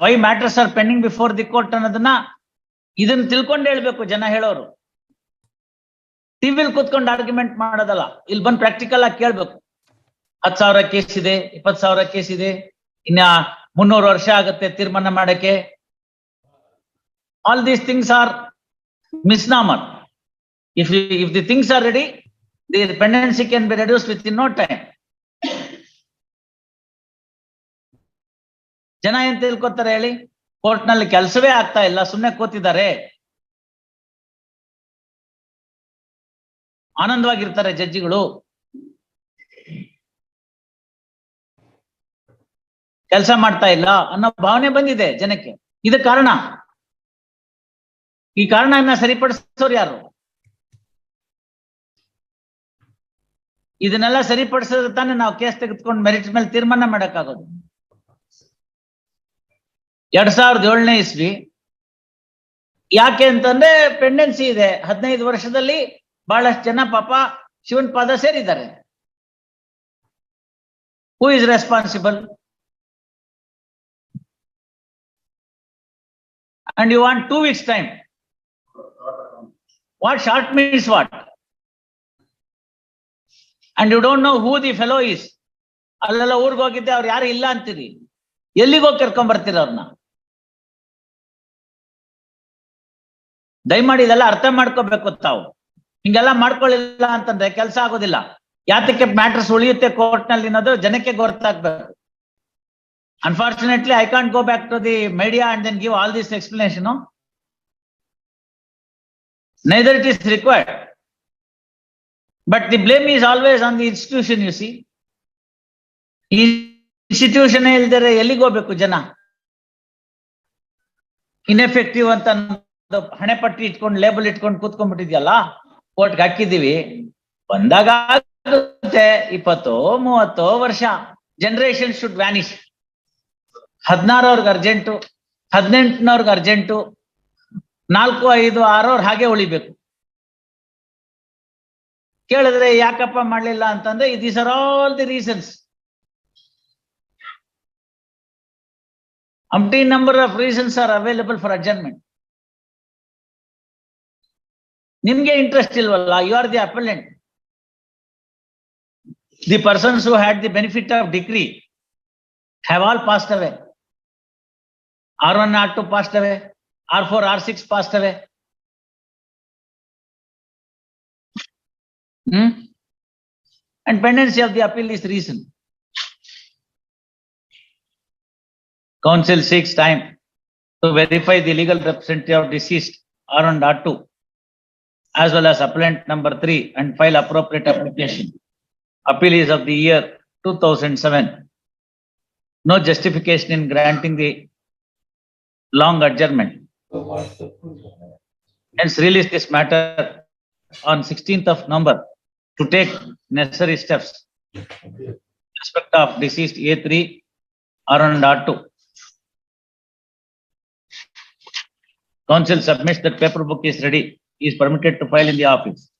Why matters are pending before the court ಅನ್ನೋದನ್ನ ಇದನ್ನ ತಿಳ್ಕೊಂಡು ಹೇಳ್ಬೇಕು ಜನ ಹೇಳೋರು ಟಿವಿಲ್ ಕೂತ್ಕೊಂಡು ಆರ್ಗ್ಯುಮೆಂಟ್ ಮಾಡೋದಲ್ಲ ಇಲ್ಲಿ ಬಂದು ಪ್ರಾಕ್ಟಿಕಲ್ ಆಗಿ ಕೇಳ್ಬೇಕು ಹತ್ತು ಸಾವಿರ ಕೇಸ್ ಇದೆ, ಇಪ್ಪತ್ತು ಸಾವಿರ ಕೇಸ್ ಇದೆ, ಇನ್ನ ಮುನ್ನೂರು ವರ್ಷ ಆಗುತ್ತೆ ತೀರ್ಮಾನ ಮಾಡಕ್ಕೆ all these things are misnomer. If if the things are ready the pendency can be reduce within no time. ಜನ ಏನ್ ತಿಳ್ಕೊತಾರೆ ಹೇಳಿ? ಕೋರ್ಟ್ನಲ್ಲಿ ಕೆಲಸವೇ ಆಗ್ತಾ ಇಲ್ಲ ಸುಮ್ಮನೆ ಕೂತಿದ್ದಾರೆ. ಆನಂದವಾಗಿರ್ತಾರೆ ಜಡ್ಜಿಗಳು. ಕೆಲಸ ಮಾಡ್ತಾ ಇಲ್ಲ ಅನ್ನೋ ಭಾವನೆ ಬಂದಿದೆ ಜನಕ್ಕೆ. ಇದ ಕಾರಣ. ಈ ಕಾರಣವನ್ನ ಸರಿಪಡಿಸೋರು ಯಾರು? ಇದನ್ನೆಲ್ಲ ಸರಿಪಡಿಸಿದ್ರೆ ತಾನೇ ನಾವು ಕೇಸ್ ತೆಗೆದುಕೊಂಡು ಮೆರಿಟ್ ಮೇಲೆ ತೀರ್ಮಾನ ಮಾಡಕ್ಕಾಗೋದು. ಎರಡ್ ಸಾವಿರದ ಏಳನೇ ಇಸ್ವಿ. ಯಾಕೆ ಅಂತಂದ್ರೆ ಪೆಂಡೆನ್ಸಿ ಇದೆ. ಹದಿನೈದು ವರ್ಷದಲ್ಲಿ ಬಹಳಷ್ಟು ಜನ ಪಾಪ ಶಿವನ್ ಪಾದ ಸೇರಿದ್ದಾರೆ. Who is responsible and you want two weeks time what short means what and you don't know who the fellow is. ಅಲ್ಲೆಲ್ಲ ಊರ್ಗ್ ಹೋಗಿದ್ದೆ, ಅವ್ರು ಯಾರು ಇಲ್ಲ ಅಂತೀರಿ? ಎಲ್ಲಿಗೋಗಿ ಕರ್ಕೊಂಡ್ ಬರ್ತೀರ ಅವ್ರನ್ನ ದಯಮಾಡಿ ಇದೆಲ್ಲ ಅರ್ಥ ಮಾಡ್ಕೋಬೇಕು ತಾವು. ಹಿಂಗೆಲ್ಲ ಮಾಡ್ಕೊಳ್ಳಿಲ್ಲ ಅಂತಂದ್ರೆ ಕೆಲಸ ಆಗೋದಿಲ್ಲ. ಯಾತಕ್ಕೆ ಮ್ಯಾಟ್ರಸ್ ಉಳಿಯುತ್ತೆ ಕೋರ್ಟ್ನಲ್ಲಿ ಜನಕ್ಕೆ ಗೊತ್ತಾಗ್ಬೇಕು. Unfortunately I can't go back to the media and then give all this explanation neither it is required but the blame is always on the institution you see institution ಇಲ್ದರೆ ಎಲ್ಲಿಗೆ ಹೋಗ್ಬೇಕು ಜನ? ಇನ್ಎಫೆಕ್ಟಿವ್ ಅಂತ ಹಣೆ ಪಟ್ಟಿ ಇಟ್ಕೊಂಡು ಲೇಬಲ್ ಇಟ್ಕೊಂಡು ಕೂತ್ಕೊಂಡ್ಬಿಟ್ಟಿದ್ಯಲ್ಲ, ಕೋರ್ಟ್ಗೆ ಹಾಕಿದೀವಿ ಬಂದಾಗ ಇಪ್ಪತ್ತು ಮೂವತ್ತೋ ವರ್ಷ ಜನರೇಷನ್ ಶುಡ್ ವ್ಯಾನಿಶ್ ಹದಿನಾರವ್ರಿಗೆ ಅರ್ಜೆಂಟು ಹದಿನೆಂಟನವ್ರಿಗೆ ಅರ್ಜೆಂಟು ನಾಲ್ಕು, ಐದು ಆರವ್ರ ಹಾಗೆ ಉಳಿಬೇಕು. ಕೇಳಿದ್ರೆ ಯಾಕಪ್ಪ ಮಾಡ್ಲಿಲ್ಲ ಅಂತಂದ್ರೆ these are all the reasons umpteen number of reasons are available for adjournment ನಿಮ್ಗೆ ಇಂಟ್ರೆಸ್ಟ್ ಇಲ್ವಲ್ಲ you are the appellant the persons who had the benefit of degree have all passed away are one or two passed away R4, R6 passed away. Hmm? And pendency of the appeal is reason. Council seeks time to verify the legal representative of deceased R and R2 as well as appellant number three and file appropriate application. Appeal is of the year two thousand seven. No justification in granting the long adjournment. Hence release this matter on sixteenth of November to take necessary steps. in Respect of deceased A three, R one and R two. Council submits that paper book is ready, Is permitted to file in the office.